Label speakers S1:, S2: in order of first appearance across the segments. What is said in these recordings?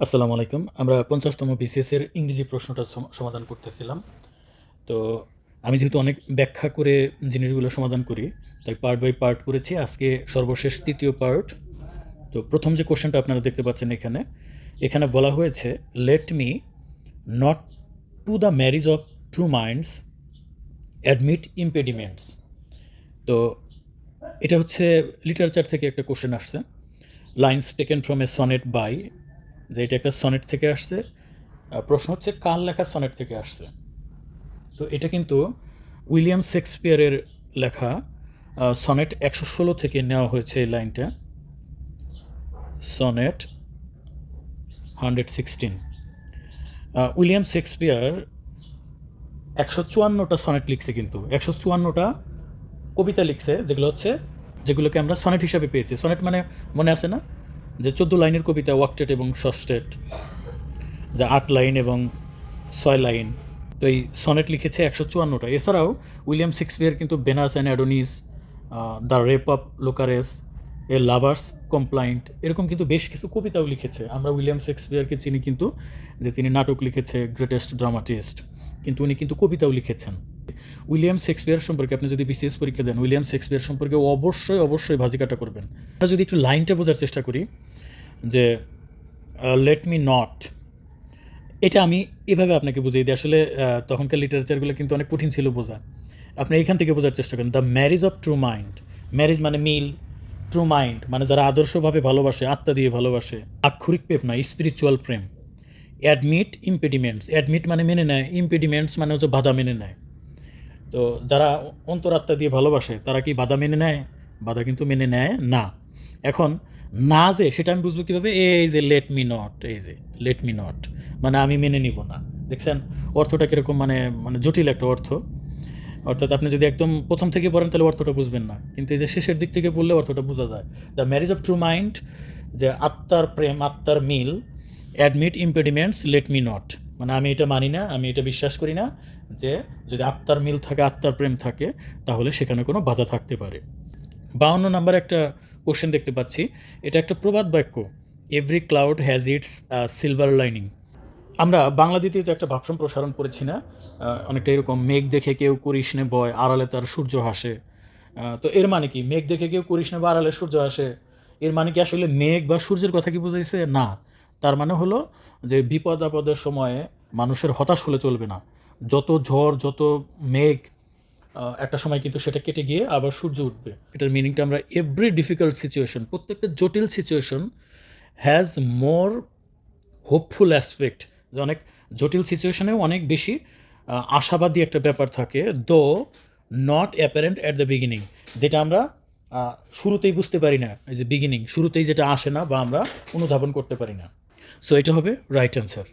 S1: আসসালামু আলাইকুম। আমরা পঞ্চাশতম বিসিএস এর ইংরেজি প্রশ্নটা সম- সমাধান করতেছিলাম। তো আমি যেহেতু অনেক ব্যাখ্যা করে জিনিসগুলো সমাধান করি, তাই পার্ট বাই পার্ট করেছি। আজকে সর্বশেষ তৃতীয় পার্ট তো প্রথম যে কোশ্চেনটা আপনারা দেখতে পাচ্ছেন এখানে এখানে বলা হয়েছে let me not to the marriage of true minds admit impediments তো এটা হচ্ছে লিটারেচার থেকে একটা কোশ্চেন আসছে। Lines taken from a sonnet by যে এটা একটা সনেট থেকে আসছে। প্রশ্ন হচ্ছে, কার লেখা সনেট থেকে আসছে? তো এটা কিন্তু উইলিয়াম শেক্সপিয়ারের লেখা। সনেট একশো ষোলো থেকে নেওয়া হয়েছে এই লাইনটা। Sonnet hundred sixteen. William Shakespeare একশো চুয়ান্নটা সনেট লিখছে কিন্তু। একশো চুয়ান্নটা কবিতা লিখছে, যেগুলো হচ্ছে, যেগুলোকে আমরা সনেট হিসাবে পেয়েছি। সনেট মানে মনে আছে না? যে চোদ্দ লাইনের কবিতা ওয়াক্টেট এবং ষষ্টেট, যা আট লাইন এবং ছয় লাইন। তো এই সনেট লিখেছে একশো চুয়ান্নটা। এছাড়াও উইলিয়াম শেক্সপিয়ার কিন্তু Venus and Adonis the rape of Lucrece, a lover's complaint, এরকম কিন্তু বেশ কিছু কবিতাও লিখেছে। আমরা উইলিয়াম শেক্সপিয়ারকে চিনি কিন্তু যে তিনি নাটক লিখেছে, গ্রেটেস্ট ড্রামাটিস্ট। কিন্তু উনি কিন্তু কবিতাও লিখেছেন। উইলিয়াম শেক্সপিয়ার সম্পর্কে আপনি যদি বিসিএস পরীক্ষা দেন, উইলিয়াম শেক্সপিয়ার সম্পর্কে অবশ্যই অবশ্যই ভাজিকাটা করবেন। আমরা যদি একটু লাইনটা বোঝার চেষ্টা করি, যে লেট মি নট এটা আমি এভাবে আপনাকে বুঝিয়ে দিই। আসলে তখনকার লিটারেচারগুলো কিন্তু অনেক কঠিন ছিল বোঝা। আপনি এখান থেকে বোঝার চেষ্টা করেন the marriage of true mind marriage মানে মিল ট্রু মাইন্ড মানে যারা আদর্শভাবে ভালোবাসে, আত্মা দিয়ে ভালোবাসে, আক্ষরিক প্রেম না স্পিরিচুয়াল প্রেম। অ্যাডমিট ইম্পেডিমেন্টস অ্যাডমিট মানে মেনে নেয় ইম্পেডিমেন্টস মানে হচ্ছে বাধা মেনে নেয়। তো যারা অন্তরাত্মা দিয়ে ভালোবাসে, তারা কি বাধা মেনে নেয়? বাধা কিন্তু মেনে নেয় না। এখন, না যে, সেটা আমি বুঝব কীভাবে? এই যে লেট মি নট এই যে লেট মি নট মানে আমি মেনে নিব না। দেখছেন? অর্থটা কীরকম মানে মানে জটিল একটা অর্থ। অর্থাৎ আপনি যদি একদম প্রথম থেকে পড়েন, তাহলে অর্থটা বুঝবেন না। কিন্তু এই যে, শেষের দিক থেকে পড়লে অর্থটা বোঝা যায়। The marriage of true mind যে আত্মার প্রেম, আত্মার মিল admit impediments let me not মানে আমি এটা মানি না, আমি এটা বিশ্বাস করি না যে যদি আত্মার মিল থাকে, আত্মার প্রেম থাকে, তাহলে সেখানে কোনো বাধা থাকতে পারে। বাউন্ন নাম্বার একটা কোশ্চেন দেখতে পাচ্ছি। এটা একটা প্রবাদ বাক্য। Every cloud has its silver lining আমরা বাংলা তো একটা ভাবসাম প্রসারণ করেছি না। অনেকটা এরকম মেঘ দেখে কেউ করিসনে বয়, আড়ালে তার সূর্য হাসে। তো এর মানে কি? মেঘ দেখে কেউ করিসনে বা আড়ালে সূর্য হাসে। এর মানে কি আসলে মেঘ বা সূর্যের কথা কি বুঝাইছে? না। তার মানে হলো যে বিপদ আপদের সময়ে মানুষের হতাশ হলে চলবে না। যত ঝড়, যত মেঘ একটা সময় কিন্তু সেটা কেটে গিয়ে আবার সূর্য উঠবে। এটার মিনিংটা আমরা এভরি ডিফিকাল্ট সিচুয়েশন প্রত্যেকটা জটিল situation has more hopeful aspect যে অনেক জটিল সিচুয়েশনেও অনেক বেশি আশাবাদী একটা ব্যাপার থাকে though not apparent at the beginning যেটা আমরা শুরুতেই বুঝতে পারি না, এই যে বিগিনিং শুরুতেই যেটা আসে না বা আমরা অনুধাবন করতে পারি না। সো এটা হবে রাইট অ্যান্সার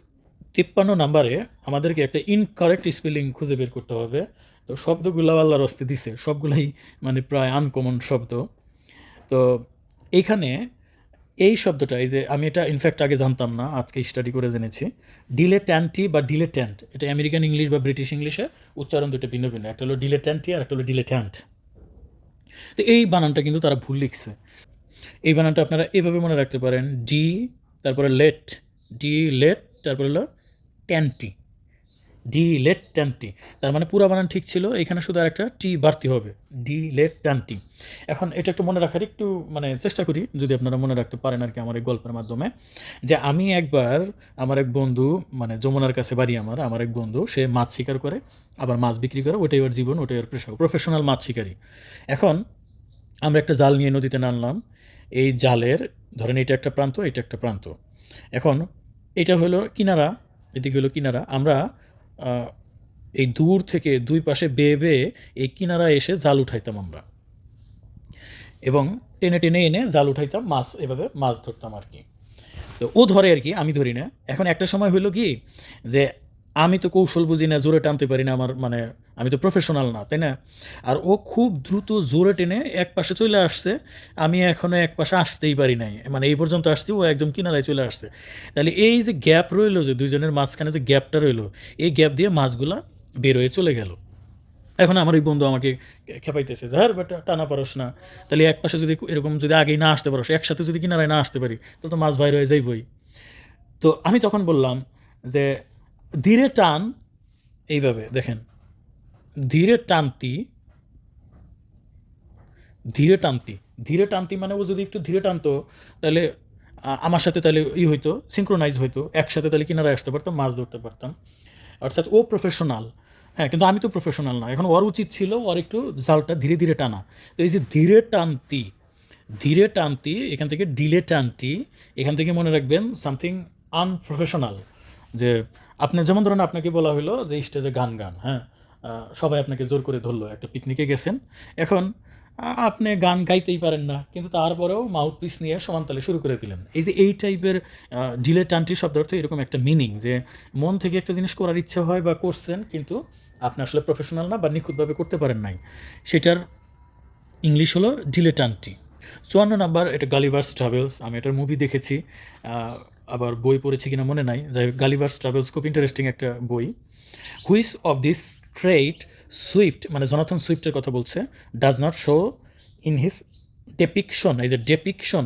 S1: তিপ্পান্ন নাম্বারে আমাদেরকে একটা ইনকারেক্ট স্পেলিং খুঁজে বের করতে হবে। তো শব্দগুলো আল্লাহর রস্তে দিছে, সবগুলাই মানে প্রায় আনকমন শব্দ। তো এইখানে এই শব্দটা, এই যে আমি এটা ইনফ্যাক্ট আগে জানতাম না, আজকে স্টাডি করে জেনেছি। ডিলে ট্যান্টি বা ডিলে ট্যান্ট এটা আমেরিকান ইংলিশ বা ব্রিটিশ ইংলিশে উচ্চারণ দুটো ভিন্ন ভিন্ন, একটা হলো ডিলে ট্যান্টি আর একটা হলো ডিলে ট্যান্ট তো এই বানানটা কিন্তু তারা ভুল লিখছে। এই বানানটা আপনারা এভাবে মনে রাখতে পারেন ডি তারপরে লেট ডি লেট তারপরে হলো ট্যান্টি ডি লেট ট্যান্টি তার মানে পুরো বানান ঠিক ছিল, এখানে শুধু আর একটা টি বাড়তি হবে ডি লেট ট্যান্টি এখন এটা একটু মনে রাখার একটু মানে চেষ্টা করি, যদি আপনারা মনে রাখতে পারেন আর কি আমার এই গল্পের মাধ্যমে, যে আমি একবার আমার এক বন্ধু মানে যমুনার কাছে বাড়ি আমার আমার এক বন্ধু, সে মাছ শিকার করে, আবার মাছ বিক্রি করে, ওটাই ওর জীবন, ওটাই ওর পেশা প্রফেশনাল মাছ শিকারী। এখন আমরা একটা জাল নিয়ে নদীতে নামলাম, এই জালের, ধরেন এটা একটা প্রান্ত, এটা একটা প্রান্ত। এখন এটা হলো কিনারা এদিকে হলো কিনারা। আমরা এই দূর থেকে দুই পাশে বেয়ে বেয়ে এই কিনারা এসে জাল উঠাইতাম আমরা। এবং টেনে টেনে এনে জাল উঠাইতাম, মাছ, এভাবে মাছ ধরতাম আর কি। তো ও ধরে আর কি, আমি ধরি না। এখন একটা সময় হলো কি, যে আমি তো কৌশল বুঝি না, জোরে টানতে পারি না আমার মানে আমি তো প্রফেশনাল না, তাই না? আর ও খুব দ্রুত জোরে টেনে এক পাশে চলে আসছে, আমি এখনও এক পাশে আসতেই পারি নাই মানে এই পর্যন্ত আসতে ও একদম কিনারায় চলে আসছে। তাহলে এই যে গ্যাপ রইল যে দুইজনের মাঝখানে যে গ্যাপটা রইল, এই গ্যাপ দিয়ে মাছগুলা বের হয়ে চলে গেল। এখন আমার ওই বন্ধু আমাকে খেপাইতেছে যার বেটা, টানা পারস না। তাহলে এক পাশে যদি এরকম যদি আগেই না আসতে পারস, একসাথে যদি কিনারায় না আসতে পারি, তাহলে তো মাছ বাইর হয়ে যাইবই। তো আমি তখন বললাম যে ধীরে টান, এইভাবে দেখেন। ধীরে টানতি ধীরে টানতি। ধীরে টানতি মানে ও যদি একটু ধীরে টানতো, তাহলে আমার সাথে তাহলে ই হইতো সিঙ্ক্রোনাইজ হইতো, একসাথে তাহলে কিনারায় আসতে পারতাম, মাছ ধরতে পারতাম। অর্থাৎ ও প্রফেশনাল হ্যাঁ কিন্তু আমি তো প্রফেশনাল না। এখন ওর উচিত ছিল ওর একটু জালটা ধীরে ধীরে টানা। তো এই যে ধীরে টানতি ধীরে টানতি, এখান থেকে ডিলে টানতি, এখান থেকে মনে রাখবেন সামথিং আনপ্রফেশনাল যে আপনি যেমন ধরুন আপনাকে বলা হলো যে স্টেজে গান গান হ্যাঁ? সবাই আপনাকে জোর করে ধরলো, একটা পিকনিকে গেছেন। এখন আপনি গান গাইতেই পারেন না, কিন্তু তারপরেও মাউথ পিস নিয়ে সমানতালে শুরু করে দিলেন। এই যে এই টাইপের ডিলে টানটি শব্দ অর্থ এরকম একটা মিনিং যে মন থেকে একটা জিনিস করার ইচ্ছা হয় বা করছেন, কিন্তু আপনি আসলে প্রফেশনাল না বা নিখুঁতভাবে করতে পারেন নাই। সেটার ইংলিশ হলো ডিলেটান্টি চুয়ান্ন নাম্বার, এটা গালিভার্স ট্রাভেলস আমি এটার মুভি দেখেছি। আবার বই পড়েছি কিনা মনে নাই। যাই গালিভার্স ট্রাভেলস খুব ইন্টারেস্টিং একটা বই। Which of this trait Swift মানে জনাথন সুইফটের কথা বলছে, does not show in his depiction, এই যে ডেপিকশন,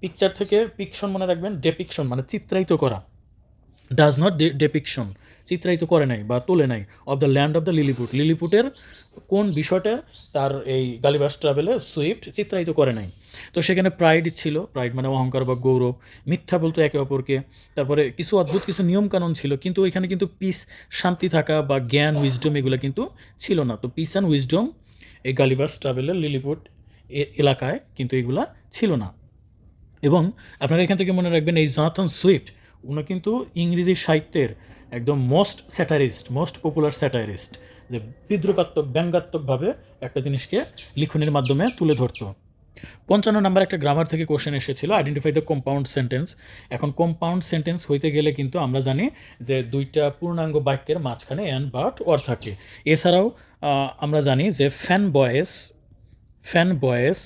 S1: পিকচার থেকে পিকশন মনে রাখবেন, ডেপিকশন মানে চিত্রায়িত করা। Does not depiction. চিত্রায়িত করে নাই বা তোলে নাই of the land of the Lilliput লিলিপুটের কোন বিষয়টা? তার এই গালিবাস ট্রাভেলে সুইফট চিত্রায়িত করে নাই। তো সেখানে প্রাইড ছিল প্রাইড মানে অহংকার বা গৌরব, মিথ্যা বলতো একে অপরকে। তারপরে কিছু অদ্ভুত কিছু নিয়মকানুন ছিল, কিন্তু ওইখানে কিন্তু পিস শান্তি থাকা বা জ্ঞান উইজডম এগুলো কিন্তু ছিল না। তো পিস অ্যান্ড উইজডম এই গালিবাস ট্রাভেলের লিলিপুট এলাকায় কিন্তু এগুলা ছিল না। এবং আপনারা এখান থেকে মনে রাখবেন এই জনাথন সুইফট উনি কিন্তু ইংরেজি সাহিত্যের একদম most satirist most popular satirist যে বিদ্রুপাত্মক, ব্যঙ্গাত্মকভাবে একটা জিনিসকে লিখনের মাধ্যমে তুলে ধরতো। পঞ্চান্ন নাম্বার একটা গ্রামার থেকে কোশ্চেন এসেছিল আইডেন্টিফাই দ্য কম্পাউন্ড সেন্টেন্স এখন কম্পাউন্ড সেন্টেন্স হইতে গেলে কিন্তু আমরা জানি যে দুইটা পূর্ণাঙ্গ বাক্যের মাঝখানে অ্যান্ড বাট অর থাকে। এছাড়াও আমরা জানি যে ফ্যান বয়েস ফ্যান বয়েস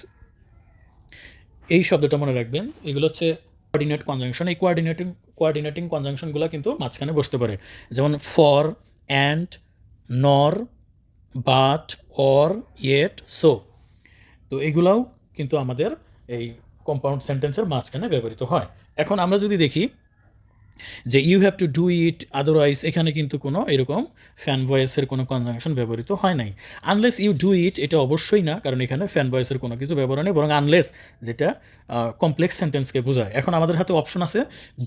S1: এই শব্দটা মনে রাখবেন, এগুলো হচ্ছে কোঅর্ডিনেট কনজাংশন এই কোয়ার্ডিনেটিং কোঅর্ডিনেটিং কনজাংশনগুলো কিন্তু মাঝখানে বসতে পারে। যেমন for and nor but or yet so তো এগুলাও কিন্তু আমাদের এই কম্পাউন্ড সেন্টেন্সের মাঝখানে ব্যবহৃত হয়। এখন আমরা যদি দেখি যে you have to do it otherwise এখানে কিন্তু কোনো এরকম ফ্যান ভয়েসের কোনো কনজাংশন ব্যবহৃত হয় নাই। আনলেস ইউ ডু ইট এটা অবশ্যই না, কারণ এখানে ফ্যান ভয়েসের কোনো কিছু ব্যবহার নেই বরং আনলেস যেটা কমপ্লেক্স সেন্টেন্সকে বোঝায়। এখন আমাদের হাতে অপশন আছে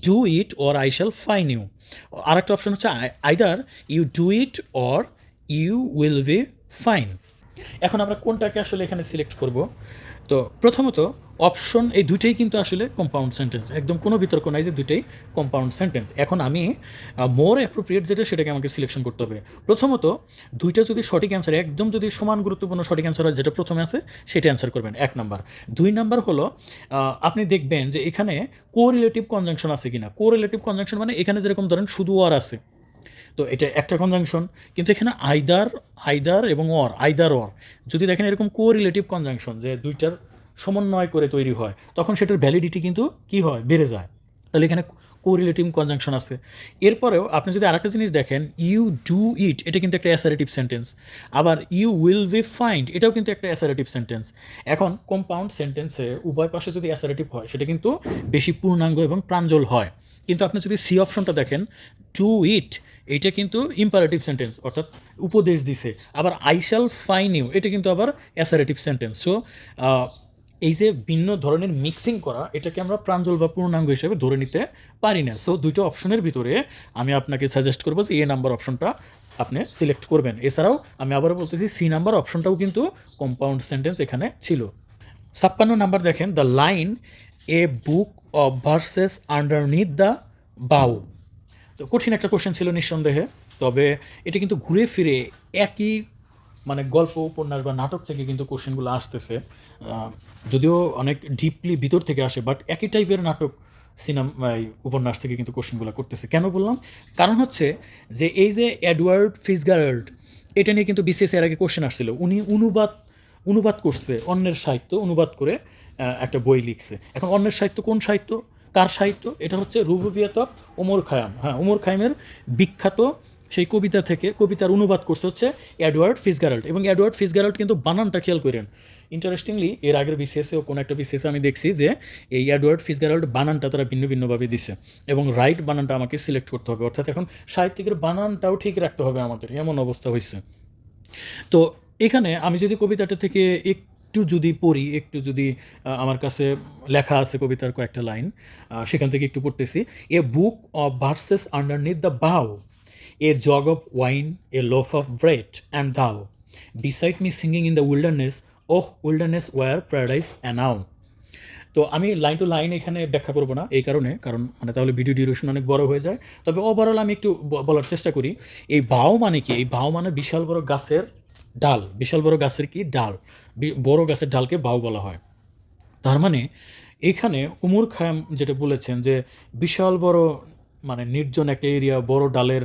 S1: do it or I shall fine you আর একটা অপশন হচ্ছে either you do it or you will be fine এখন আমরা কোনটাকে আসলে এখানে সিলেক্ট করব? তো প্রথমত অপশন এই দুটোই কিন্তু আসলে কম্পাউন্ড সেন্টেন্স একদম কোনো বিতর্ক নাই যে দুটোই কম্পাউন্ড সেন্টেন্স এখন আমি মোর অ্যাপ্রোপ্রিয়েট যেটা, সেটাকে আমাকে সিলেকশন করতে হবে। প্রথমত, দুইটা যদি সঠিক অ্যান্সার একদম যদি সমান গুরুত্বপূর্ণ সঠিক অ্যান্সার হয়, যেটা প্রথমে আছে সেটা অ্যান্সার করবেন। এক নাম্বার দুই নাম্বার হলো আপনি দেখবেন যে এখানে কো রিলেটিভ কনজাংশন আছে কিনা। কো রিলেটিভ কনজাংশন মানে এখানে যেরকম ধরেন শুধু আর আছে। তো এটা একটা কনজাংশন কিন্তু এখানে আইদার আইদার এবং অর আইদার অর যদি দেখেন এরকম কো রিলেটিভ কনজাংশন যে দুইটার সমন্বয় করে তৈরি হয়, তখন সেটার ভ্যালিডিটি কিন্তু কি হয়? বেড়ে যায়। তাহলে এখানে কো রিলেটিভ কনজাংশন আছে। এরপরেও আপনি যদি আরেকটা জিনিস দেখেন ইউ ডু ইট এটা কিন্তু একটা অ্যাসারেটিভ সেন্টেন্স আবার ইউ উইল বি ফাইন্ড এটাও কিন্তু একটা অ্যাসারেটিভ সেন্টেন্স এখন কম্পাউন্ড সেন্টেন্সে উভয় পাশে যদি অ্যাসারেটিভ হয়, সেটা কিন্তু বেশি পূর্ণাঙ্গ এবং প্রাঞ্জল হয়। কিন্তু আপনি যদি সি অপশনটা দেখেন টু ইট এইটা কিন্তু ইম্পারেটিভ সেন্টেন্স অর্থাৎ উপদেশ দিছে। আবার আই শ্যাল ফাইন ইউ এটা কিন্তু আবার অ্যাসারেটিভ সেন্টেন্স সো এই যে ভিন্ন ধরনের মিক্সিং করা, এটাকে আমরা প্রাঞ্জল বা পূর্ণাঙ্গ হিসেবে ধরে নিতে পারি না। সো দুইটা অপশনের ভিতরে আমি আপনাকে সাজেস্ট করব যে এ নাম্বার অপশনটা আপনি সিলেক্ট করবেন। এছাড়াও আমি আবারও বলতেছি সি নাম্বার অপশনটাও কিন্তু কম্পাউন্ড সেন্টেন্স এখানে ছিল। ছাপ্পান্ন নাম্বার দেখেন the line a book of verses underneath the bough তো কঠিন একটা কোশ্চেন ছিল নিঃসন্দেহে। তবে এটা কিন্তু ঘুরে ফিরে একই মানে গল্প, উপন্যাস বা নাটক থেকে কিন্তু কোশ্চেনগুলো আসতেছে। যদিও অনেক ডিপলি ভিতর থেকে আসে বাট একই টাইপের নাটক সিনেমা উপন্যাস থেকে কিন্তু কোশ্চেনগুলো করতেছে। কেন বললাম? কারণ হচ্ছে যে এই যে এডওয়ার্ড ফিসগার্ড এটা নিয়ে কিন্তু বিসিএস এর আগে কোশ্চেন আসছিল। উনি অনুবাদ অনুবাদ করছে, অন্যের সাহিত্য অনুবাদ করে একটা বই লিখছে। এখন অন্যের সাহিত্য কোন সাহিত্য? কার সাহিত্য? এটা হচ্ছে রুবুবিয়াত ওমর খায়াম। হ্যাঁ ওমর খায়ামের বিখ্যাত সেই কবিতা থেকে কবিতার অনুবাদ করছে হচ্ছে অ্যাডওয়ার্ড ফিসগারাল্ড। এবং অ্যাডওয়ার্ড ফিসগারাল্ড কিন্তু বানানটা খেয়াল করেন। ইন্টারেস্টিংলি এর আগের বিসিএসে কোনো একটা বিসিএসে আমি দেখছি যে এই অ্যাডওয়ার্ড ফিসগারাল্ড বানানটা তারা ভিন্ন ভিন্নভাবে দিছে। এবং রাইট বানানটা আমাকে সিলেক্ট করতে হবে। অর্থাৎ এখন সাহিত্যিকের বানানটাও ঠিক রাখতে হবে আমাদের। এমন অবস্থা হয়েছে তো এখানে আমি যদি কবিতাটা থেকে একটু যদি পড়ি, একটু যদি আমার কাছে লেখা আছে কবিতার কয়েকটা লাইন সেখান থেকে একটু পড়তেছি। A book of verses underneath the bough, a jug of wine, a loaf of bread and thou. Beside me singing in the wilderness oh wilderness were paradise enow তো আমি লাইন টু লাইন এখানে ব্যাখ্যা করব না এই কারণে, কারণ মানে তাহলে ভিডিও ডিউরেশন অনেক বড় হয়ে যায়। তবে ওভারঅল আমি একটু বলার চেষ্টা করি। এই বাও মানে কি? এই বাও মানে বিশাল বড় গাছের ডাল বিশাল বড় গাছের কি ডাল? বড় গাছের ডালকে বাউ বলা হয়। তার মানে এখানে উমর খায়াম যেটা বলেছেন যে বিশাল বড় মানে নির্জন একটা এরিয়া বড় ডালের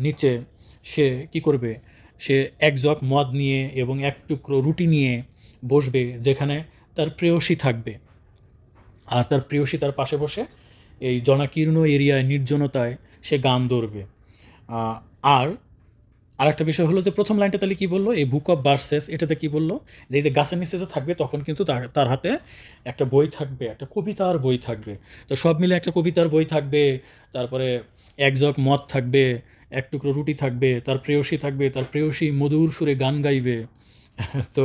S1: নিচে সে কি করবে? সে এক জগ মদ নিয়ে এবং এক টুকরো রুটি নিয়ে বসবে যেখানে তার প্রেয়সী থাকবে। আর তার প্রেয়সী তার পাশে বসে এই জনাকীর্ণ এরিয়ায় নির্জনতায় সে গান ধরবে। আহ, আর আরেকটা বিষয় হলো যে প্রথম লাইনটা তাহলে কী বলল? এই বুক অফ বার্সেস এটাতে কী বলল? যে এই যে গাছের নিচে যে থাকবে, তখন কিন্তু তার তার হাতে একটা বই থাকবে, একটা কবিতার বই থাকবে। তো সব মিলে একটা কবিতার বই থাকবে, তারপরে একজক মদ থাকবে, এক টুকরো রুটি থাকবে, তার প্রেয়সী থাকবে, তার প্রেয়সী মধুর সুরে গান গাইবে। তো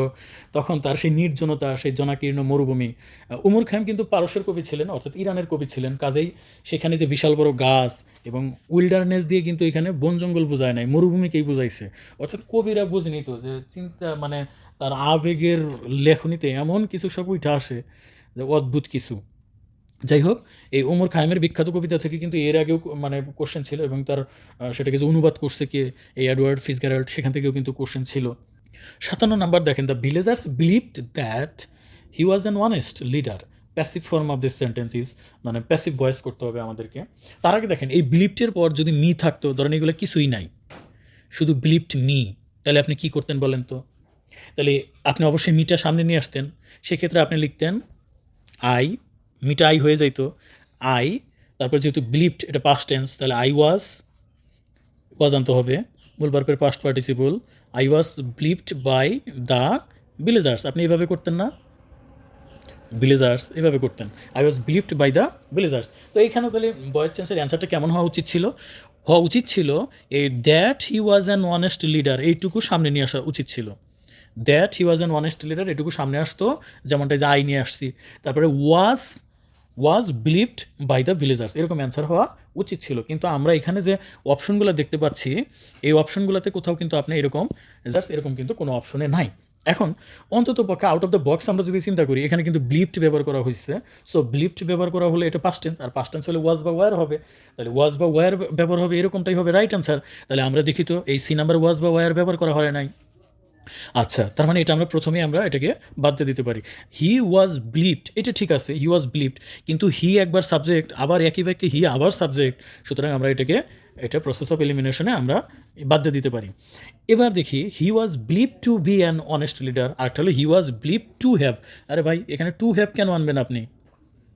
S1: তখন তার সেই নির্জনতা, সেই জনাকীর্ণ মরুভূমি উমর খাইম কিন্তু পারস্যের কবি ছিলেন, অর্থাৎ ইরানের কবি ছিলেন। কাজেই সেখানে যে বিশাল বড় গাছ এবং উইল্ডারনেস দিয়ে কিন্তু এখানে বন জঙ্গল বোঝায় নাই, মরুভূমিকেই বুঝাইছে। অর্থাৎ কবিরা বুঝেনি তো যে চিন্তা মানে তার আবেগের লেখনীতে এমন কিছু সব উঠে আসে যে অদ্ভুত কিছু। যাই হোক, এই ওমর খায়েমের বিখ্যাত কবিতা থেকে কিন্তু এর আগেও মানে কোশ্চেন ছিল এবং তার সেটাকে যে অনুবাদ করছে কে, এই অ্যাডওয়ার্ড ফিসগারাল্ড সেখান থেকেও কিন্তু কোশ্চেন ছিল। সাতান্ন নাম্বার দেখেন the villagers believed that he was an honest leader passive form of this sentence is মানে প্যাসিভ ভয়েস করতে হবে আমাদেরকে। তার আগে দেখেন, এই বিলিভটের পর যদি মি থাকতো, ধরেন এগুলো কিছুই নাই। শুধু বিলিভড মি তাহলে আপনি কি করতেন বলেন তো? তাহলে আপনি অবশ্যই মিটা সামনে নিয়ে আসতেন। সেক্ষেত্রে আপনি লিখতেন আই মিটা আই হয়ে যাইতো। আই তারপর যেহেতু বিলিভড এটা পাস্ট টেন্স তাহলে আই ওয়াজ ওয়াজ আনতে হবে। মূল বার্পের past participle I was believed by the villagers আপনি এভাবে করতেন না? ভিলেজার্স এভাবে করতেন। I was believed by the villagers তো এইখানে তাহলে বয়েস চেন্সের অ্যান্সারটা কেমন হওয়া উচিত ছিল? হওয়া উচিত ছিল এই that he was an honest leader এইটুকু সামনে নিয়ে আসা উচিত ছিল। That he was an honest leader এটুকু সামনে আসতো, যেমনটা যে আই নিয়ে আসছি। তারপরে was was believed by the villagers এরকম অ্যান্সার হওয়া উচিত ছিল। কিন্তু আমরা এখানে যে অপশনগুলো দেখতে পাচ্ছি, এই অপশনগুলোতে কোথাও কিন্তু আপনি এরকম জাস্ট এরকম কিন্তু কোনো অপশনে নাই। এখন, অন্তত পক্ষে আউট অফ দ্য বক্স আমরা যদি চিন্তা করি, এখানে কিন্তু ব্লিফট ব্যবহার করা হয়েছে। সো ব্লিফট ব্যবহার করা হলে এটা পাস্ট টেন্স আর পাস্ট টেন্স হলে ওয়াজ বা ওয়ার হবে। তাহলে ওয়াজ বা ওয়ার ব্যবহার হবে, এরকমটাই হবে রাইট অ্যান্সার তাহলে আমরা দেখি তো, এই সি নাম্বার ওয়াজ বা ওয়ার ব্যবহার করা হয় নাই। আচ্ছা তার মানে এটা আমরা প্রথমেই আমরা এটাকে বাদ দিয়ে দিতে পারি। হি ওয়াজ ব্লিপড এটা ঠিক আছে হি ওয়াজ ব্লিপড কিন্তু হি একবার সাবজেক্ট আবার একই বাক্যে হি আবার সাবজেক্ট সুতরাং আমরা এটাকে, এটা প্রসেস অফ এলিমিনেশনে আমরা বাদ দিয়ে দিতে পারি। এবার দেখি he was believed to be an honest leader আরেকটা হলো he was believed to have আরে ভাই, এখানে টু হ্যাভ কেন আনবেন আপনি?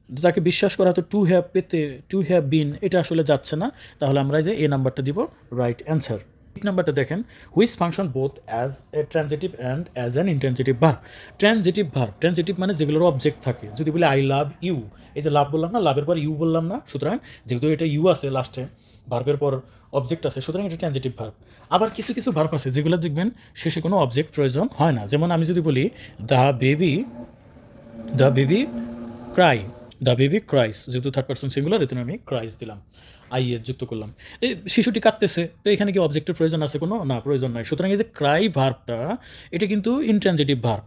S1: তাকে বিশ্বাস করা তো টু হ্যাভ পেতে টু হ্যাভ বিন এটা আসলে যাচ্ছে না, তাহলে আমরা যে এ নাম্বারটা দিব রাইট অ্যান্সার নাম্বারটা দেখেন which function both as a transitive and as an intransitive verb transitive verb transitive মানে যেগুলোর অবজেক্ট থাকে। যদি বলি আই লাভ ইউ এই যে লাভ বললাম না লাভের পর ইউ বললাম না, সুতরাং যেহেতু এটা ইউ আছে লাস্টে ভার্বের পর অবজেক্ট আছে, সুতরাং এটা ট্রানজিটিভ ভার্ব আবার কিছু কিছু ভার্ব আছে, যেগুলো দেখবেন শেষে কোনো অবজেক্ট প্রয়োজন হয় না। যেমন আমি যদি বলি the baby the baby cry the baby cries, যেহেতু থার্ড পার্সন সিঙ্গুলার এতে আমি ক্রাইস দিলাম আই এর যুক্ত করলাম। এই শিশুটি কাঁদতেছে, তো এখানে কি অবজেক্টের প্রয়োজন আছে কোনো? না, প্রয়োজন নাই। সুতরাং এই যে ক্রাই ভার্বটা এটা কিন্তু ইনট্রানজিটিভ ভার্ব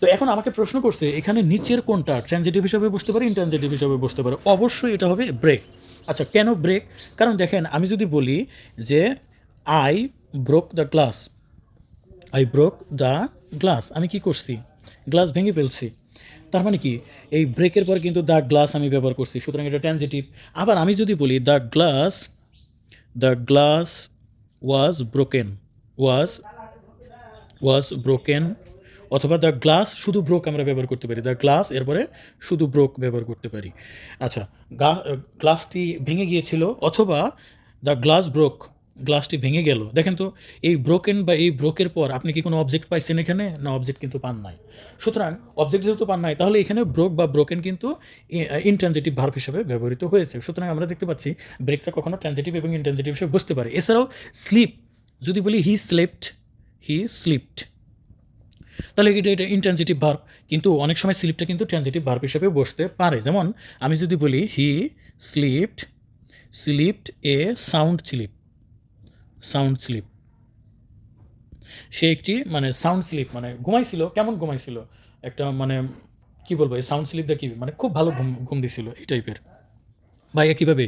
S1: তো এখন আমাকে প্রশ্ন করছে, এখানে নিচের কোনটা? ট্রানজিটিভ হিসাবে বসতে পারে ইনট্রানজিটিভ হিসাবে বসতে পারে। অবশ্যই এটা হবে ব্রেক আচ্ছা কেন ব্রেক কারণ দেখেন, আমি যদি বলি যে I broke the glass I broke the glass আমি কি করছি? গ্লাস ভেঙে ফেলছি। তার মানে কি? এই ব্রেকের পর কিন্তু দ্য গ্লাস আমি ব্যবহার করছি, সুতরাং এটা ট্রানজিটিভ আবার আমি যদি বলি the glass the glass was broken was was broken অথবা দ্য গ্লাস শুধু ব্রোক আমরা ব্যবহার করতে পারি দ্য গ্লাস এরপরে শুধু ব্রোক ব্যবহার করতে পারি। আচ্ছা গ্লাসটি ভেঙে গিয়েছিল, অথবা দ্য গ্লাস ব্রোক গ্লাসটি ভেঙে গেল। দেখেন তো, এই ব্রোকেন বা এই ব্রোকের পর আপনি কি কোনো অবজেক্ট পাইছেন এখানে? না অবজেক্ট কিন্তু পান নাই। সুতরাং অবজেক্ট যেহেতু পান নাই, তাহলে এখানে ব্রোক বা ব্রোকেন কিন্তু ইনট্রানজিটিভ ভার্ব হিসেবে ব্যবহৃত হয়েছে। সুতরাং আমরা দেখতে পাচ্ছি ব্রেকটা কখনো ট্রানজিটিভ এবং ইনট্রানজিটিভ হিসেবে বুঝতে পারে। এছাড়াও স্লিপ যদি বলি হি স্লেপ্ট হি স্লিপড তাহলে এটা এটা ইনট্রানজিটিভ ভার্ব কিন্তু অনেক সময় স্লিপটা কিন্তু ট্রানজিটিভ ভার্ব হিসেবে বসতে পারে। যেমন আমি যদি বলি he slipped slipped a sound sleep sound sleep. সে একটি মানে সাউন্ড স্লিপ মানে ঘুমাইছিল, কেমন ঘুমাইছিল? একটা মানে কি বলব, এই সাউন্ড স্লিপ দিয়ে কি মানে খুব ভালো ঘুম ঘুম দিছিল এই টাইপের। বা একইভাবে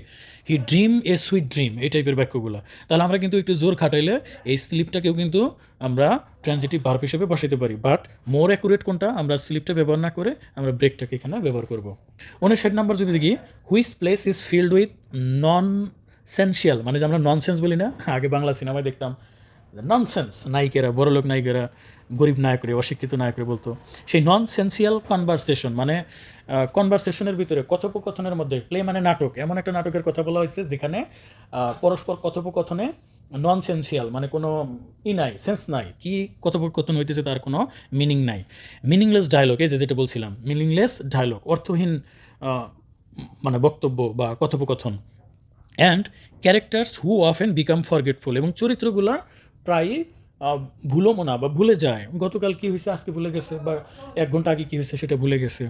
S1: he dream a sweet dream, এই টাইপের বাক্যগুলো। তাহলে আমরা কিন্তু একটু জোর খাটাইলে এই স্লিপটাকেও কিন্তু আমরা ট্রানজিটিভ ভার্ব হিসেবে বসাইতে পারি। বাট, মোর অ্যাকুরেট কোনটা? আমরা স্লিপটা ব্যবহার না করে আমরা ব্রেকটাকে এখানে ব্যবহার করব। উনষাট নাম্বার যদি দেখি which place is filled with nonsensical মানে যে আমরা ননসেন্স বলি না? আগে বাংলা সিনেমায় দেখতাম ননসেন্স নায়িকেরা, বড়লোক নায়িকেরা, গরিব নায়করে, অশিক্ষিত নায়করে বলতো। সেই নন সেন্সিয়াল কনভারসেশন মানে কনভারসেশনের ভিতরে কথোপকথনের মধ্যে প্লে মানে নাটক, এমন একটা নাটকের কথা বলা হয়েছে যেখানে পরস্পর কথোপকথনে নন সেন্সিয়াল মানে কোনো ই নাই সেন্স নাই, কি কথোপকথন হইতেছে তার কোনো মিনিং নাই। মিনিংলেস ডায়লগ এই যে যেটা বলছিলাম মিনিংলেস ডায়লগ অর্থহীন মানে বক্তব্য বা কথোপকথন। And characters who often become forgetful এবং চরিত্রগুলো প্রায়ই ভুলো মনা বা ভুলে যায়। গতকাল কী হয়েছে, আজকে ভুলে গেছে বা এক ঘণ্টা আগে কী হয়েছে সেটা ভুলে গেছে।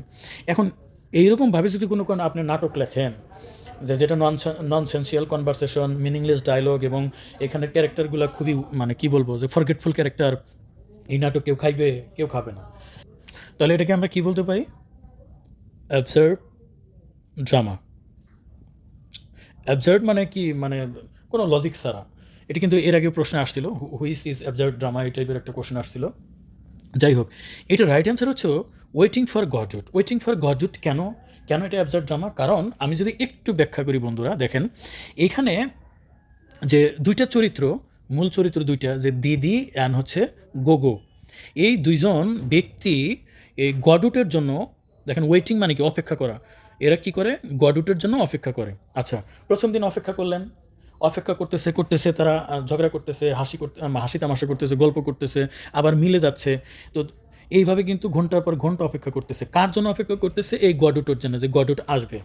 S1: এখন এইরকমভাবে যদি কোনো কোনো আপনি নাটক লেখেন, যে যেটা non nonsensical conversation meaningless dialogue এবং এখানের ক্যারেক্টারগুলো খুবই মানে কি বলব, যে ফরগেটফুল ক্যারেক্টার এই নাটক কেউ খাইবে, কেউ খাবে না। তাহলে এটাকে আমরা কি বলতে পারি? অ্যাবসার্ড ড্রামা অ্যাবজার্ড মানে কি? মানে কোনো লজিক ছাড়া। এটা কিন্তু এর আগে প্রশ্ন আসছিল হুইস ইজ অ্যাবজার্ড ড্রামা এই টাইপের একটা কোশ্চেন আসছিল। যাই হোক এটা রাইট অ্যান্সার হচ্ছে waiting for Godot waiting for Godot কেন? কেন এটা অ্যাবজার্ড ড্রামা কারণ আমি যদি একটু ব্যাখ্যা করি বন্ধুরা, দেখেন, এখানে যে দুইটা চরিত্র, মূল চরিত্র দুইটা, যে দিদি অ্যান্ড হচ্ছে গোগো, এই দুইজন ব্যক্তি এই গডউটের জন্য, দেখেন ওয়েটিং মানে কি? অপেক্ষা করা। এরা কি করে? গডউটের জন্য অপেক্ষা করে। আচ্ছা প্রথম দিন অপেক্ষা করলেন। অপেক্ষা করতেছে করতেছে, তারা ঝগড়া করতেছে, হাসি করতে হাসি তামাশা করতেছে, গল্প করতেছে, আবার মিলে যাচ্ছে। তো এইভাবে কিন্তু ঘণ্টার পর ঘণ্টা অপেক্ষা করতেছে। কার জন্য অপেক্ষা করতেছে? এই গডউটের জন্য, যে গডউট আসবে।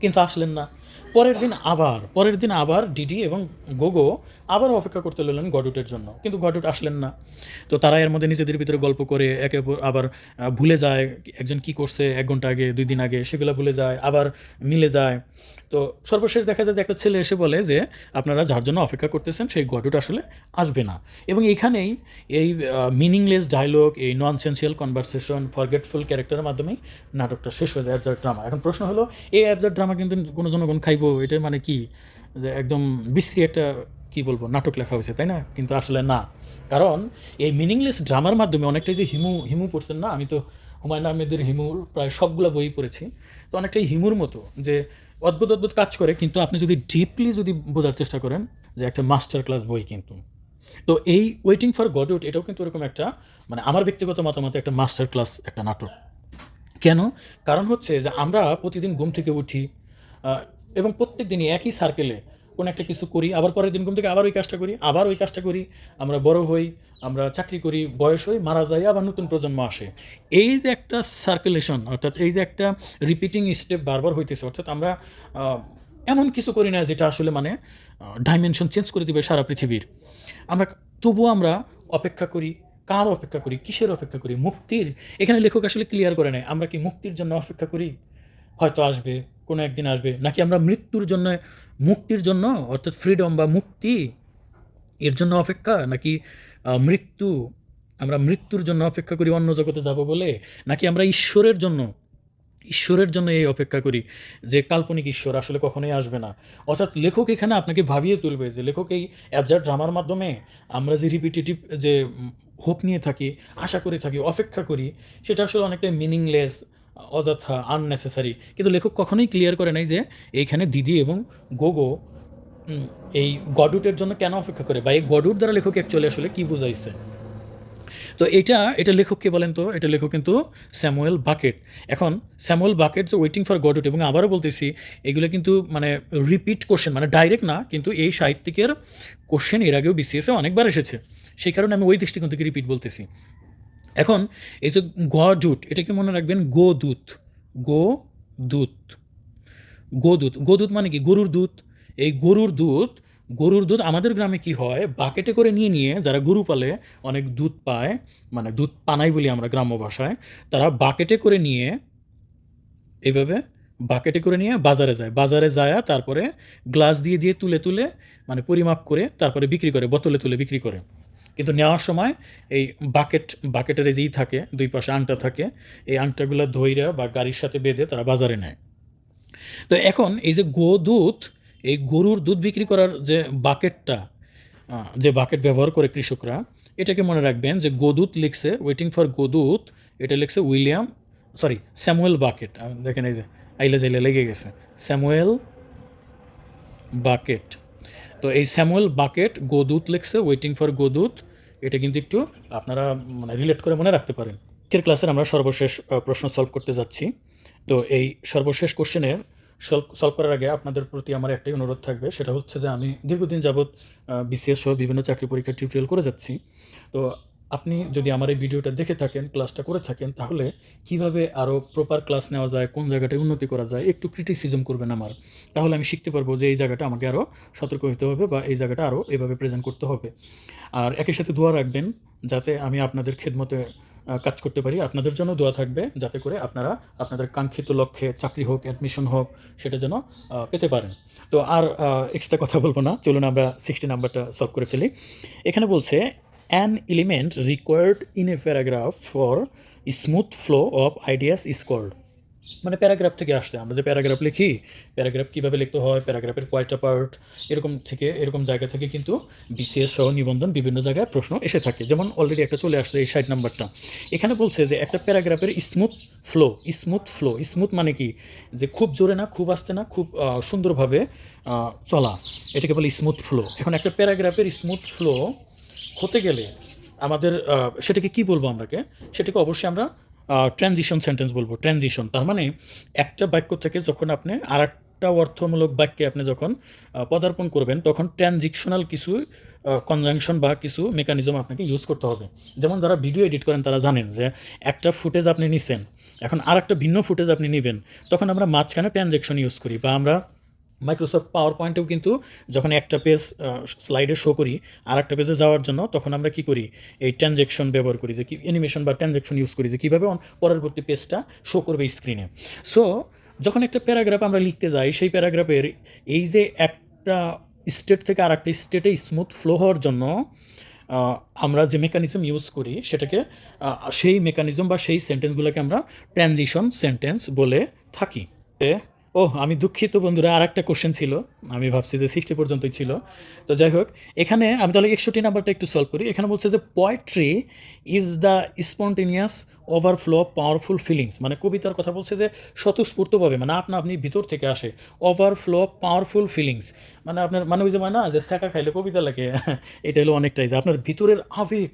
S1: কিন্তু আসলেন না। পরের দিন আবার, পরের দিন আবার ডিডি এবং গোগো আবার অপেক্ষা করতে লাগলেন গডুটের জন্য। কিন্তু গডুট আসলেন না। তো তারা এর মধ্যে নিজেদের ভিতরে গল্প করে, একে অপর আবার ভুলে যায় একজন কি করছে এক ঘণ্টা আগে, দুই দিন আগে, সেগুলো ভুলে যায়, আবার মিলে যায়। তো সর্বশেষ দেখা যায় যে একটা ছেলে এসে বলে যে, আপনারা যার জন্য অপেক্ষা করতেছেন, সেই গডুট আসলে আসবে না। এবং এখানেই এই মিনিংলেস ডায়লগ এই নন সেন্সিয়াল কনভারসেশন ফরগেটফুল ক্যারেক্টারের মাধ্যমেই নাটকটা শেষ হয়ে যায় অ্যাবজার্ড ড্রামা এখন প্রশ্ন হলো, এই অ্যাবজার্ড ড্রামা কিন্তু কোনো জনগণ খাইবো এটা মানে কি? যে একদম বিশ্রী একটা, কি বলব, নাটক লেখা হয়েছে, তাই না? কিন্তু আসলে না। কারণ এই মিনিংলেস ড্রামার মাধ্যমে অনেকটাই যে হিমু হিমু পড়ছেন না, আমি তো হুমায়ুন আহমেদের হিমুর প্রায় সবগুলো বই পড়েছি, তো অনেকটাই হিমুর মতো যে অদ্ভুত অদ্ভুত কাজ করে, কিন্তু আপনি যদি ডিপলি যদি বোঝার চেষ্টা করেন, যে একটা মাস্টার ক্লাস বই কিন্তু। তো এই ওয়েটিং ফর গডউট এটাও কিন্তু এরকম একটা মানে আমার ব্যক্তিগত মতামতে একটা মাস্টার ক্লাস একটা নাটক। কেন? কারণ হচ্ছে যে আমরা প্রতিদিন ঘুম থেকে উঠি এবং প্রত্যেক দিনই একই সার্কেলে কোনো একটা কিছু করি, আবার পরের দিন ঘুম থেকে আবার ওই কাজটা করি, আবার ওই কাজটা করি, আমরা বড় হই, আমরা চাকরি করি, বয়স হই, মারা যাই, আবার নতুন প্রজন্ম আসে। এই যে একটা সার্কুলেশন অর্থাৎ এই যে একটা রিপিটিং স্টেপ বারবার হইতেছে, অর্থাৎ আমরা এমন কিছু করি না যেটা আসলে মানে ডাইমেনশন চেঞ্জ করে দিবে সারা পৃথিবীর। আমরা, তবুও আমরা অপেক্ষা করি, কার অপেক্ষা করি, কিসের অপেক্ষা করি? মুক্তির। এখানে লেখক আসলে ক্লিয়ার করে নেয়, আমরা কি মুক্তির জন্য অপেক্ষা করি? হয়তো আসবে, কোনো একদিন আসবে। নাকি আমরা মৃত্যুর জন্য, মুক্তির জন্য, অর্থাৎ ফ্রিডম বা মুক্তি, এর জন্য অপেক্ষা? নাকি মৃত্যু, আমরা মৃত্যুর জন্য অপেক্ষা করি, অন্য জগতে যাব বলে? নাকি আমরা ঈশ্বরের জন্য ঈশ্বরের জন্য এই অপেক্ষা করি, যে কাল্পনিক ঈশ্বর আসলে কখনোই আসবে না? অর্থাৎ লেখক এখানে আপনাকে ভাবিয়ে তুলবে যে লেখক এই অ্যাবজার্ড ড্রামার মাধ্যমে আমরা যে রিপিটেটিভ যে হোপ নিয়ে থাকি, আশা করে থাকি, অপেক্ষা করি, সেটা আসলে অনেকটাই মিনিংলেস অযথা আননেসেসারি কিন্তু লেখক কখনোই ক্লিয়ার করে নাই যে এইখানে দিদি এবং গোগো এই গডউটের জন্য কেন অপেক্ষা করে বা এই গডউট দ্বারা লেখক অ্যাকচুয়ালি আসলে কী বুঝাইছে। তো এটা এটা লেখককে বলেন তো? এটা লেখক কিন্তু স্যামুয়েল বাকেট। এখন স্যামুয়েল বাকেট যে ওয়েটিং ফর গডট এবং আবারও বলতেছি, এগুলো কিন্তু মানে রিপিট কোশ্চেন মানে ডাইরেক্ট না, কিন্তু এই সাহিত্যিকের কোশ্চেন এর আগেও বিসিএসে অনেকবার এসেছে। সেই কারণে আমি ওই দৃষ্টিকোণ থেকে রিপিট বলতেছি। এখন, এই যে গ জুট এটাকে মনে রাখবেন? গো দুধ গো দুধ গোদুধ গোদুধ মানে কি? গরুর দুধ। এই গরুর দুধ গরুর দুধ আমাদের গ্রামে কি হয়? বাকেটে করে নিয়ে নিয়ে যারা গরু পালে, অনেক দুধ পায় মানে দুধ পানাই বলি আমরা গ্রাম্য ভাষায়, তারা বাকেটে করে নিয়ে এইভাবে বাকেটে করে নিয়ে বাজারে যায়। বাজারে যায়, তারপরে গ্লাস দিয়ে দিয়ে তুলে তুলে মানে পরিমাপ করে, তারপরে বিক্রি করে, বোতলে তুলে বিক্রি করে। কিন্তু নেওয়ার সময় এই বাকেট, বাকেটের যেই থাকে, দুই পাশে আংটা থাকে, এই আংটাগুলো ধইরা বা গাড়ির সাথে বেঁধে তারা বাজারে নেয়। তো এখন এই যে গো দুধ, এই গরুর দুধ বিক্রি করার যে বাকেটটা যে বাকেট ব্যবহার করে কৃষকরা, এটাকে মনে রাখবেন যে গোদুত লিখছে ওয়েটিং ফর গোদুত এটা লিখছে উইলিয়াম সরি স্যামুয়েল বাকেট দেখেন এই যে, আইলে জাইলে লেগে গেছে, স্যামুয়েল বাকেট। তো এই স্যামুয়েল বাকেট গোদুত লিখছে ওয়েটিং ফর গোদুত এটা কিন্তু একটু আপনারা মানে রিলেট করে মনে রাখতে পারেন। আজকের ক্লাসের আমরা সর্বশেষ প্রশ্ন সলভ করতে যাচ্ছি। তো এই সর্বশেষ কোশ্চেনের সলভ সলভ করার আগে আপনাদের প্রতি আমার একটাই অনুরোধ থাকবে। সেটা হচ্ছে যে আমি দীর্ঘদিন যাবৎ বিসিএস সহ বিভিন্ন চাকরি পরীক্ষার টিউটোরিয়াল করে যাচ্ছি। তো আপনি যদি আমার এই ভিডিওটা দেখে থাকেন ক্লাসটা করে থাকেন, তাহলে কীভাবে আরও প্রপার ক্লাস নেওয়া যায়, কোন জায়গাটায় উন্নতি করা যায়, একটু ক্রিটিসিজম করবেন আমার। তাহলে আমি শিখতে পারব যে এই জায়গাটা আমাকে আরও সতর্ক হতে হবে বা এই জায়গাটা আরও এভাবে প্রেজেন্ট করতে হবে। আর একই সাথে দোয়া রাখবেন যাতে আমি আপনাদের খেদমতে কাজ করতে পারি। আপনাদের জন্য দোয়া থাকবে যাতে করে আপনারা আপনাদের কাঙ্ক্ষিত লক্ষ্যে চাকরি হোক অ্যাডমিশন হোক, সেটা যেন পেতে পারেন। তো আর এক্সট্রা কথা বলব না। চলুন আমরা সিক্সটি নাম্বারটা সলভ করে ফেলি। এখানে বলছে an element required in a paragraph for smooth flow of ideas is মানে প্যারাগ্রাফ থেকে আসছে, আমরা যে প্যারাগ্রাফ লিখি প্যারাগ্রাফ কীভাবে লিখতে হয় প্যারাগ্রাফের কয়টা পার্ট এরকম থেকে, এরকম জায়গা থেকে কিন্তু বিসিএস সহ নিবন্ধন বিভিন্ন জায়গায় প্রশ্ন এসে থাকে। যেমন অলরেডি একটা চলে আসছে এই ষাট নাম্বারটা এখানে বলছে যে একটা প্যারাগ্রাফের smooth flow smooth flow smooth মানে কি? যে খুব জোরে না, খুব আসতে না, খুব সুন্দরভাবে চলা। এটাকে বলে স্মুথ ফ্লো এখন একটা প্যারাগ্রাফের স্মুথ ফ্লো হতে গেলে আমাদের সেটাকে কি বলব আমরাকে? সেটাকে অবশ্যই আমরা ট্রানজিশন সেন্টেন্স বলব ট্রানজিশন তার মানে একটা বাক্য থেকে যখন আপনি আর একটা অর্থমূলক বাক্যে আপনি যখন পদার্পণ করবেন, তখন ট্রানজিকশনাল কিছু কনজাংশন বা কিছু মেকানিজম আপনাকে ইউজ করতে হবে। যেমন যারা ভিডিও এডিট করেন, তারা জানেন যে একটা ফুটেজ আপনি নিছেন, এখন আর একটা ভিন্ন ফুটেজ আপনি নেবেন, তখন আমরা মাঝখানে ট্রানজেকশন ইউজ করি বা আমরা মাইক্রোসফট পাওয়ার পয়েন্টেও কিন্তু যখন একটা পেজ স্লাইডে শো করি আর একটা পেজে যাওয়ার জন্য, তখন আমরা কি করি? এই ট্রানজেকশন ব্যবহার করি, যে কি অ্যানিমেশন বা ট্রানজেকশন ইউজ করি, যে কীভাবে পরবর্তী পেজটা শো করবে স্ক্রিনে সো যখন একটা প্যারাগ্রাফ আমরা লিখতে যাই, সেই প্যারাগ্রাফের এই যে একটা স্টেট থেকে আর একটা স্টেটে স্মুথ ফ্লো হওয়ার জন্য আমরা যে মেকানিজম ইউজ করি, সেটাকে সেই মেকানিজম বা সেই সেন্টেন্সগুলোকে আমরা ট্রানজিশন সেন্টেন্স বলে থাকি। ও আমি দুঃখিত বন্ধুরা আর একটা কোশ্চেন ছিল, আমি ভাবছি যে সিক্সটি পর্যন্তই ছিল। তো যাই হোক, এখানে আমি তাহলে একষট্টি নাম্বারটা একটু সলভ করি। এখানে বলছে যে poetry is the spontaneous overflow powerful feelings মানে কবিতার কথা বলছে যে, স্বতঃস্ফূর্তভাবে মানে আপনা আপনি ভিতর থেকে আসে ওভারফ্লো পাওয়ারফুল ফিলিংস মানে আপনার মানে ওই যে মানে না, যে স্যাকা খাইলে কবিতা লাগে, এটা হলো অনেকটাই যে আপনার ভিতরের আবেগ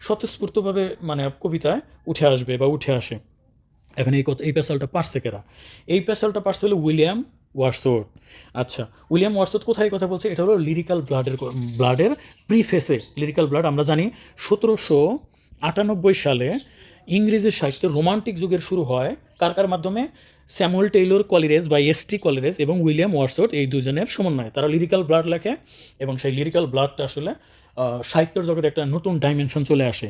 S1: স্বতঃস্ফূর্তভাবে মানে কবিতায় উঠে আসবে বা উঠে আসে। এখন এই কথা এই পেশালটা পারছে কেরা? এই পেশালটা পারছে হলো উইলিয়াম ওয়ার্সোর্ট আচ্ছা উইলিয়াম ওয়ার্সোর্ট কোথায় কথা বলছে? এটা হলো লিরিক্যাল ব্লাডের ব্লাডের প্রিফেসে লিরিক্যাল ব্লাড আমরা জানি সতেরোশো আটানব্বই সালে ইংরেজি সাহিত্যের রোমান্টিক যুগের শুরু হয়। কার কার মাধ্যমে? স্যামুয়েল টেইলর কলিরেজ বা এসটি কলিরেজ এবং উইলিয়াম ওয়ার্সোর্ট এই দুজনের সমন্বয়ে। তারা লিরিক্যাল ব্লাড লেখে এবং সেই লিরিক্যাল ব্লাডটা আসলে সাহিত্যের জগতে একটা নতুন ডাইমেনশন চলে আসে।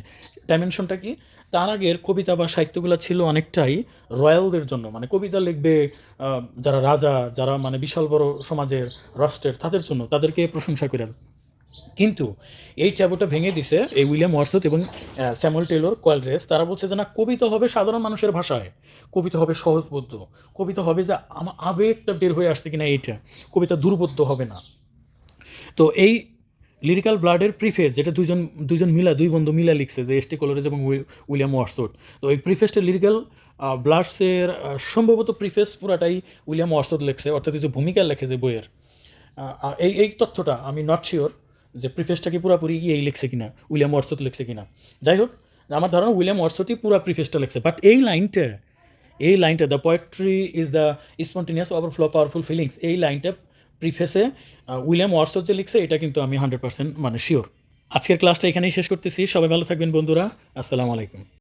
S1: ডাইমেনশনটা কি? তার আগের কবিতা বা সাহিত্যগুলো ছিল অনেকটাই রয়্যালদের জন্য। মানে কবিতা লিখবে যারা রাজা, যারা মানে বিশাল বড় সমাজের রাষ্ট্রের, তাদের জন্য, তাদেরকে প্রশংসা করে। কিন্তু এই চাবুটা ভেঙে দিছে এই উইলিয়াম ওয়ার্সথ এবং স্যামুয়েল টেলর কোয়ালরেস তারা বলছে যে না, কবিতা হবে সাধারণ মানুষের ভাষায়। কবিতা হবে সহজবোধ্য। কবিতা হবে যে আমার আবেগটা বের হয়ে আসছে কিনা এইটা। কবিতা দুর্বোধ্য হবে না। তো এই লিরিক্যাল ব্লাডের প্রিফেস যেটা দুজন দুজন মিলা, দুই বন্ধু মিলা লিখছে যে এসটি কলোরেজ এবং উইল- উইলিয়াম ওয়ার্সোট তো এই প্রিফেসটা লিরিক্যাল ব্লাডসের সম্ভবত প্রিফেস পুরাটাই উইলিয়াম ওয়ার্সোট লিখছে, অর্থাৎ যে ভূমিকা লেখে যে বইয়ের এই এই তথ্যটা আমি নট শিওর যে প্রিফেসটা কি পুরাপুরি এই লিখছে কিনা, উইলিয়াম ওয়ার্সোট লিখছে কিনা। যাই হোক, আমার ধারণা উইলিয়াম ওয়ার্সতি পুরা প্রিফেসটা লিখছে বাট এই লাইনটা এই লাইনটা the poetry is the spontaneous overflow powerful feelings এই লাইনটা প্রিফেসে উইলিয়াম ওয়ার্সত যে লিখছে, এটা কিন্তু আমি হান্ড্রেড পার্সেন্ট মানে শিওর আজকের ক্লাসটা এখানেই শেষ করতেছি। সবাই ভালো থাকবেন বন্ধুরা। আসসালামু আলাইকুম।